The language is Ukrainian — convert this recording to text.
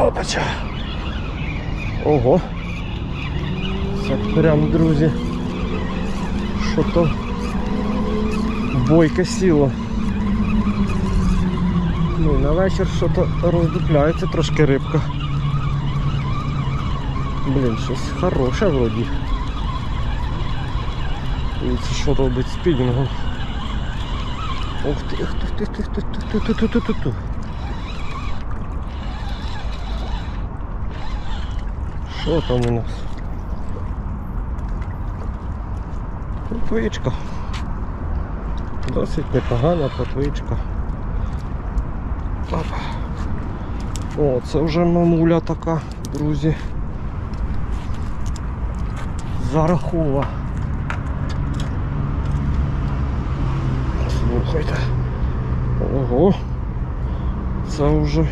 Опача. Ого. Це прям, друзі. Що то бойке сіло. Ну на вечір що-то роздупляється трошки рибка. Блін, щось хороше вроді. І це що робить спінінгом? Ух ти, ух ти, ух ти, ух ти, ух ти, ух ти, ух ти, ух ти, ух ти. Що там у нас? Плотвичка. Досить непогана плотвичка. О, це вже мамуля така, друзі. Зарахова. Слухайте. Ого. Це вже